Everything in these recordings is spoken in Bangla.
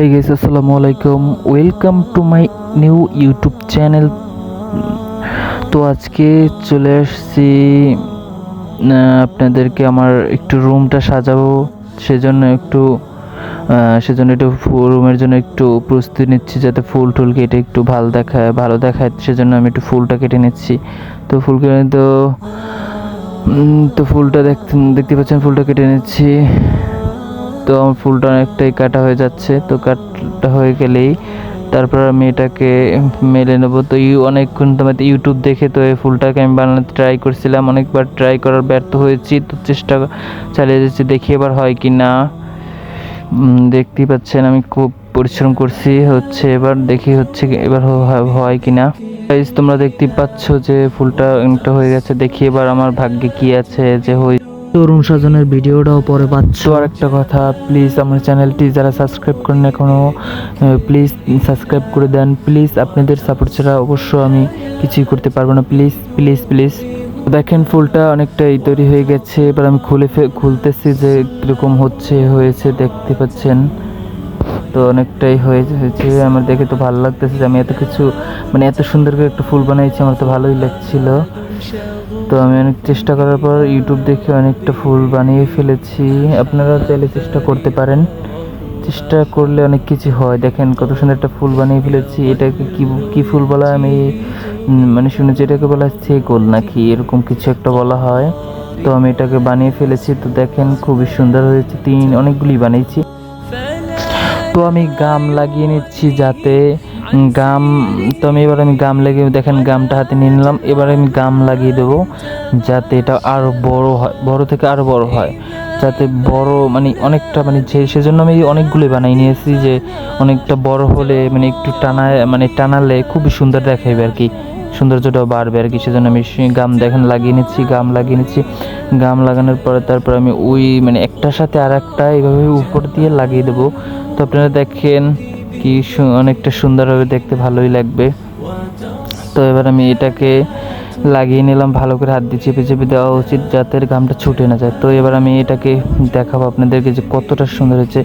হেই গেস আসসালামু আলাইকুম welcome to my new YouTube channel তো আজকে চলে আসছি আপনাদেরকে আমার একটু রুমটা সাজাবো, সেজন্য একটু সেজন্য একটু রুমের জন্য একটু প্রস্তুতি নিচ্ছি, যাতে ফুল টুল কেটে একটু ভালো দেখায় ভালো দেখায়, সেজন্য আমি একটু ফুলটা কেটে নিচ্ছি। তো ফুল কেটে, তো তো ফুলটা দেখতে দেখতে পাচ্ছেন, ফুলটা কেটে নিচ্ছি। তো আমার ফুলটা অনেকটাই কাটা হয়ে যাচ্ছে, তো কাটা হয়ে গেলেই তারপর আমি এটাকে মেলে নেব। তো ইউ, অনেকক্ষণ তোমার ইউটিউব দেখে তো এই ফুলটাকে আমি বানাতে ট্রাই করছিলাম, অনেকবার ট্রাই করার ব্যর্থ হয়েছি, তো চেষ্টা চালিয়ে যাচ্ছি, দেখি এবার হয় কি না। দেখতেই পাচ্ছেন আমি খুব পরিশ্রম করছি, হচ্ছে এবার দেখি হচ্ছে এবার হয়- হয় কি না। তোমরা দেখতেই পাচ্ছ যে ফুলটা হয়ে গেছে, দেখি এবার আমার ভাগ্যে কি আছে, যে হই তো রুম সাজানোর ভিডিওটাও পরে পাচ্ছ। আর একটা কথা প্লিজ আমার চ্যানেলটি যারা সাবস্ক্রাইব করেন এখনও প্লিজ সাবস্ক্রাইব করে দেন। প্লিজ আপনাদের সাপোর্ট ছাড়া অবশ্য আমি কিছুই করতে পারব না। প্লিজ প্লিজ প্লিজ দেখেন, ফুলটা অনেকটাই তৈরি হয়ে গেছে। এবার আমি খুলে খুলতেছি যে কীরকম হচ্ছে, হয়েছে, দেখতে পাচ্ছেন? তো অনেকটাই হয়ে হয়েছে। আমার দেখে তো ভালো লাগতেছে যে আমি এত কিছু মানে এত সুন্দর করে একটা ফুল বানাইছি, আমার তো ভালোই লাগছিল। তো আমি অনেক চেষ্টা করার পর ইউটিউব দেখে অনেকটা ফুল বানিয়ে ফেলেছি। আপনারা চাইলে চেষ্টা করতে পারেন। চেষ্টা করলে অনেক কিছু হয়। দেখেন কত সুন্দর একটা ফুল বানিয়ে ফেলেছি। এটাকে কি কি ফুল বলা আমি মানে শুনেছি এটাকে বলা হয় গোল নাকি, এরকম কিছু একটা বলা হয়। তো আমি এটাকে বানিয়ে ফেলেছি। তো দেখেন খুবই সুন্দর হয়েছে। তিন, অনেকগুলি বানিয়েছি। তো আমি গাম লাগিয়ে নিচ্ছি যাতে গাম, তো আমি এবার আমি গাম লাগিয়ে দেখেন, গামটা হাতে নিয়ে নিলাম। এবার আমি গাম লাগিয়ে দেবো যাতে এটা আরও বড় হয়, বড় থেকে আরও বড় হয়। যাতে বড় মানে অনেকটা মানে যে, সেজন্য আমি অনেকগুলো বানাই নিয়েছি যে অনেকটা বড় হলে মানে একটু টানায় মানে টানালে খুবই সুন্দর দেখাবে আর কি। সৌন্দর্যটাও বাড়বে আর কি, সেজন্য আমি গাম দেখেন লাগিয়ে নিচ্ছি, গাম লাগিয়ে নিচ্ছি। গাম লাগানোর পরে তারপর আমি ওই মানে একটার সাথে আর একটা এইভাবে উপর দিয়ে লাগিয়ে দেবো। তো আপনারা দেখেন কি অনেকটা সুন্দরভাবে দেখতে ভালোই লাগবে। তো এবার আমি এটাকে লাগিয়ে নিলাম, ভালো করে হাত দিয়ে চেপে চেপে দেওয়া উচিত যাতে ঘামটা ছুটে না যায়। তো এবার আমি এটাকে দেখাবো আপনাদেরকে যে কতটা সুন্দর হয়েছে।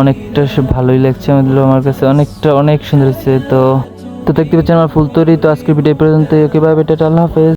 অনেকটা ভালোই লাগছে আমাদের আমার কাছে, অনেকটা অনেক সুন্দর হয়েছে। তো তো দেখতে পাচ্ছেন আমার ফুল তৈরি। তো আজকের ভিডিও পর্যন্ত ওকে, বাই বেটা আল্লাহ হাফেজ।